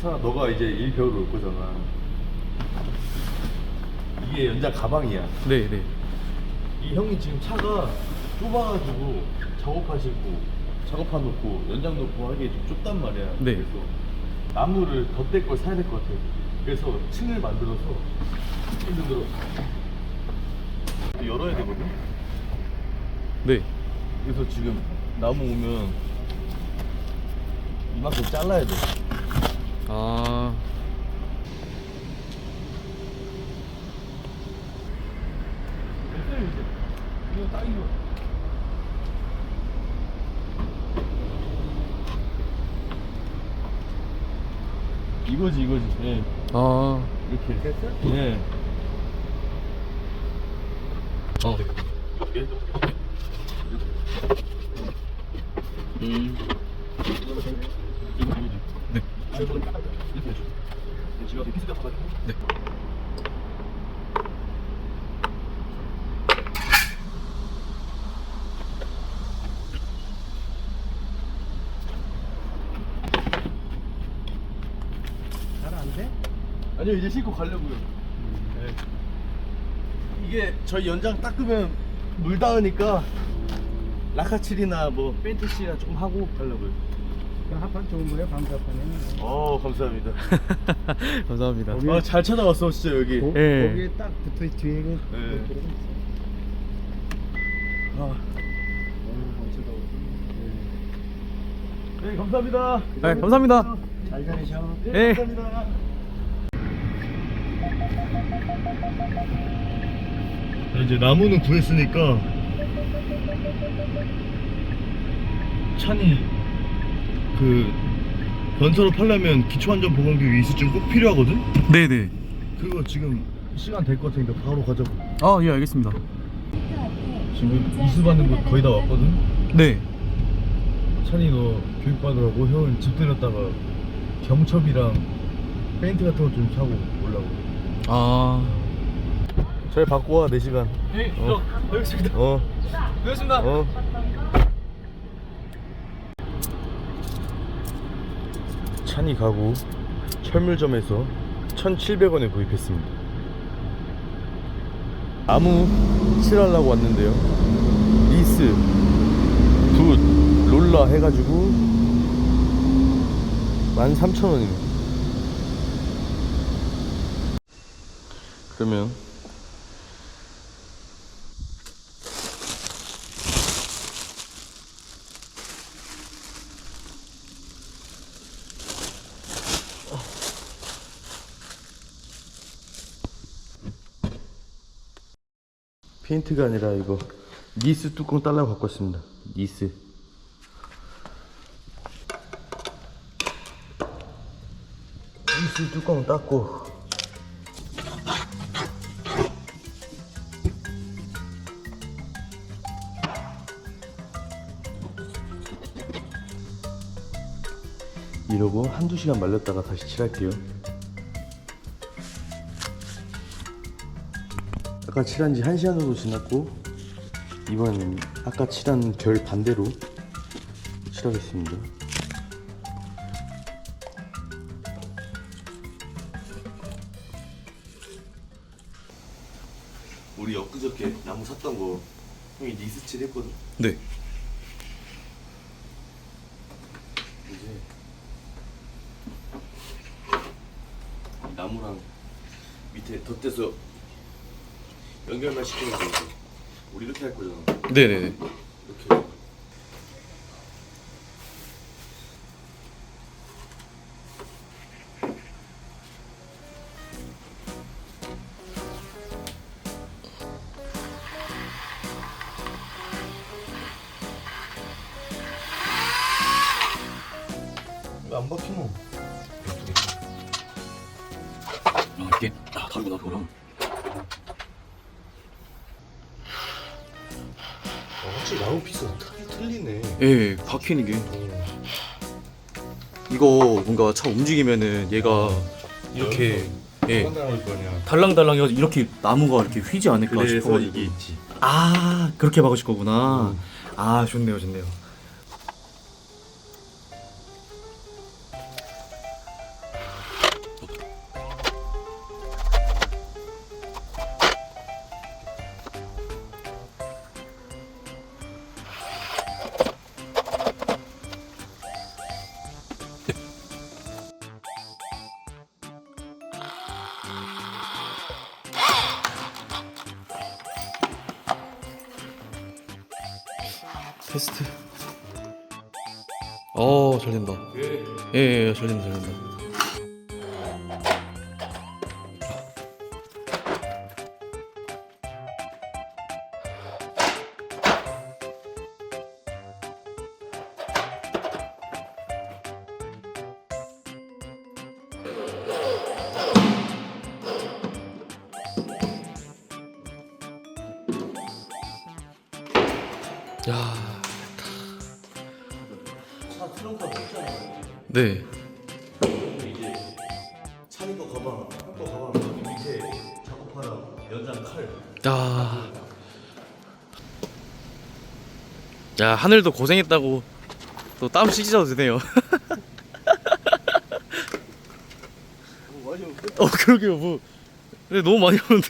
사 너가 이제 일 배우러 올 거잖아. 이게 연장 가방이야. 네, 네. 이 형이 지금 차가 좁아가지고 작업하시고 작업판 놓고 연장 놓고 하기에 좀 좁단 말이야. 네. 그래서 나무를 덧댈 걸 사야 될 것 같아. 그래서 층을 만들어서 예를 들어 열어야 되거든. 네. 그래서 지금 나무 오면 이만큼 잘라야 돼. 아. 됐어요 이제. 이거 딱 이거. 이거지 이거지. 예. 아. 이렇게. 됐어? 예. 어. 이렇게. 음. 네. 아니요 이제 싣고 가려고요. 네. 이게 저희 연장 닦으면 물 닿으니까 라카칠이나 뭐 펜트칠이나 좀 하고 가려고요. 그 합판 좋은 거예요, 방사판에는. 어 감사합니다. 감사합니다. 거기- 아 잘 찾아왔어 진짜 여기. 거, 예. 거기에 딱 붙어 있 뒤에 그 네. 네. 들어가 있어. 아, 오늘 멋지다. 네 감사합니다. 네, 감사합니다. 잘 다니셔. 네, 네. 감사합니다. 이제 나무는 구했으니까 찬이 그 건설을 팔려면 기초안전 보건기 위수증 꼭 필요하거든. 네, 네. 그거 지금 시간 될 것 같으니까 바로 가자고. 아, 예, 알겠습니다. 지금 이수 받는 곳 거의 다 왔거든. 네. 찬이 너 교육 받으라고 형은 집 들렸다가 경첩이랑 페인트 같은 거 좀 사고 오려고. 아. 잘 받고 와 4시간. 네, 어. 알겠습니다. 어. 알겠습니다. 어. 찬이 가구 철물점에서 1,700원에 구입했습니다. 나무 칠하려고 왔는데요. 리스, 붓, 롤러 해가지고 13,000원입니다. 그러면 페인트가 아니라 이거 니스 뚜껑 달라고 갖고 왔습니다. 니스. 니스 뚜껑 닦고 이러고 한두 시간 말렸다가 다시 칠할게요. 아까 칠한 지 1시간 정도 지났고 이번에는 아까 칠한 결 반대로 칠하겠습니다 우리 엊그저께 나무 샀던 거 형이 니스 칠 했거든 네. 이제 이 나무랑 밑에 덧대서 연결만 시키면 돼 이제 우리 이렇게 할 거잖아 네, 네, 네. 이렇게 왜안 박히노? 아, 이게 아, 다르구나, 그거랑. 확실히 나무 피스가 틀- 틀리네 예, 박히는 게. 어. 이거 뭔가 차 움직이면은 얘가 이렇게 예. 거냐 달랑달랑 해가지고 이렇게 나무가 이렇게 휘지 않을까 싶어가지고 이게 있지 아 그렇게 박으실 거구나 음. 아 좋네요 좋네요 테스트. 어, 잘 된다. 예, 예, 예, 잘 된다, 잘 된다. 야, 차 트렁크가 없잖아요. 네. 이제 차니 거 가방, 형거 가방 밑에 작업하라 연장 칼. 야. 야, 하늘도 고생했다고 또 땀 씻어도 되네요. 어, 많이 어, 그러게요. 뭐. 근데 너무 많이 오는데.